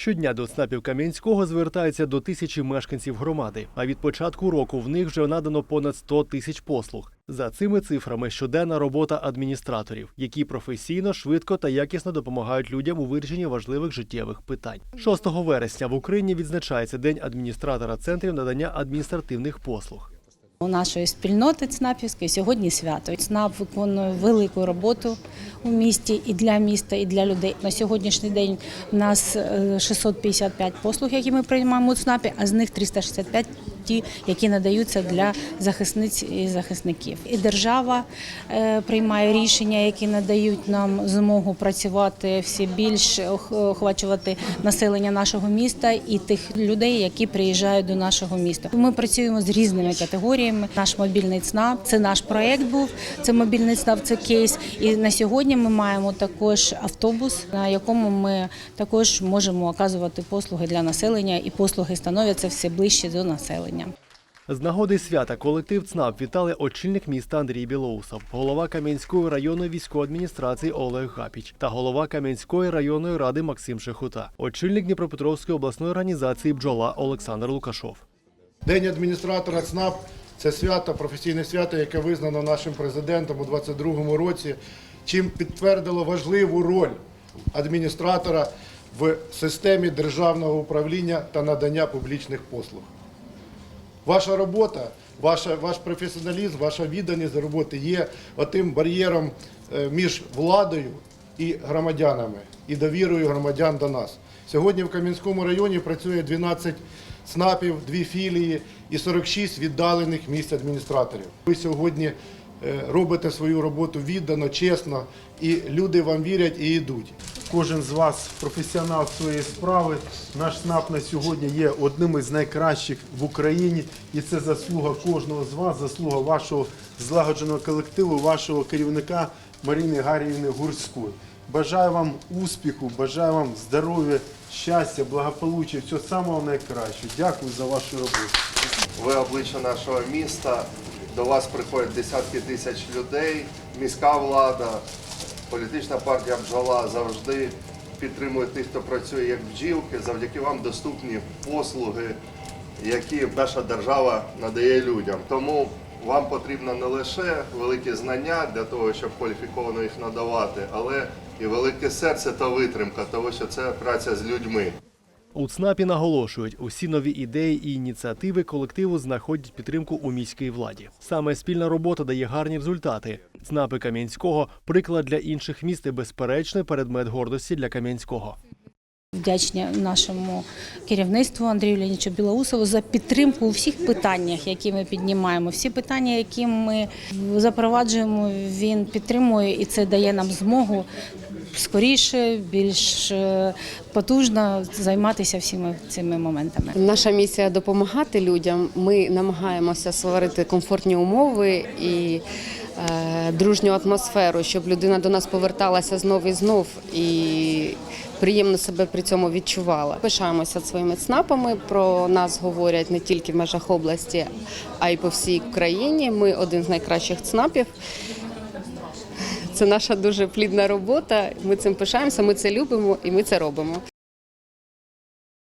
Щодня до ЦНАПів Кам'янського звертаються до тисячі мешканців громади. А від початку року в них вже надано понад 100 тисяч послуг. За цими цифрами щоденна робота адміністраторів, які професійно, швидко та якісно допомагають людям у вирішенні важливих життєвих питань. 6 вересня в Україні відзначається День адміністратора центрів надання адміністративних послуг. У нашої спільноти ЦНАПівської сьогодні свято. ЦНАП виконує велику роботу у місті і для міста, і для людей. На сьогоднішній день у нас е, 655 послуг, які ми приймаємо у ЦНАПі, а з них 365 ті, які надаються для захисниць і захисників. І держава е, приймає рішення, які надають нам змогу працювати всі більш охвачувати населення нашого міста і тих людей, які приїжджають до нашого міста. Ми працюємо з різними категоріями. Наш мобільний ЦНАП це наш проект був. Це мобільний ЦНАП, це кейс. І на сьогодні ми маємо також автобус, на якому ми також можемо оказувати послуги для населення, і послуги становляться все ближче до населення. З нагоди свята колектив ЦНАП вітали очільник міста Андрій Білоусов, голова Кам'янської районної військової адміністрації Олег Гапіч та голова Кам'янської районної ради Максим Шехута, очільник Дніпропетровської обласної організації Бджола Олександр Лукашов. День адміністратора ЦНАП це свято, професійне свято, яке визнано нашим президентом у 2022 році, чим підтвердило важливу роль адміністратора в системі державного управління та надання публічних послуг. Ваша робота, ваша, ваш професіоналізм, ваша відданість роботи є отим бар'єром е, між владою і громадянами, і довірою громадян до нас. Сьогодні в Кам'янському районі працює 12 ЦНАПів, дві філії і 46 віддалених місць адміністраторів. Ви сьогодні е, робите свою роботу віддано, чесно, і люди вам вірять і йдуть. Кожен з вас професіонал своєї справи. Наш СНАП на сьогодні є одним із найкращих в Україні, і це заслуга кожного з вас, заслуга вашого злагодженого колективу, вашого керівника Маріни Гаріївни Гурської. Бажаю вам успіху, бажаю вам здоров'я, щастя, благополуччя, всього самого найкращого. Дякую за вашу роботу. Ви обличчя нашого міста. До вас приходять десятки тисяч людей. Міська влада, політична партія бджола завжди підтримує тих, хто працює як бджілки. Завдяки вам доступні послуги, які наша держава надає людям. Тому вам потрібно не лише великі знання для того, щоб кваліфіковано їх надавати, але і велике серце та витримка, тому що це праця з людьми. У ЦНАПі наголошують, усі нові ідеї і ініціативи колективу знаходять підтримку у міській владі. Саме спільна робота дає гарні результати. ЦНАПи Кам'янського приклад для інших міст і безперечний предмет гордості для Кам'янського. Вдячні нашому керівництву Андрію Леонідовичу Білоусову за підтримку у всіх питаннях, які ми піднімаємо. Всі питання, які ми запроваджуємо, він підтримує, і це дає нам змогу скоріше, більш е, потужно займатися всіми цими моментами. Наша місія допомагати людям. Ми намагаємося створити комфортні умови і дружню атмосферу, щоб людина до нас поверталася знов і знов і приємно себе при цьому відчувала. Пишаємося своїми ЦНАПами. Про нас говорять не тільки в межах області, а й по всій країні. Ми один з найкращих ЦНАПів. Це наша дуже плідна робота. Ми цим пишаємося, ми це любимо і ми це робимо.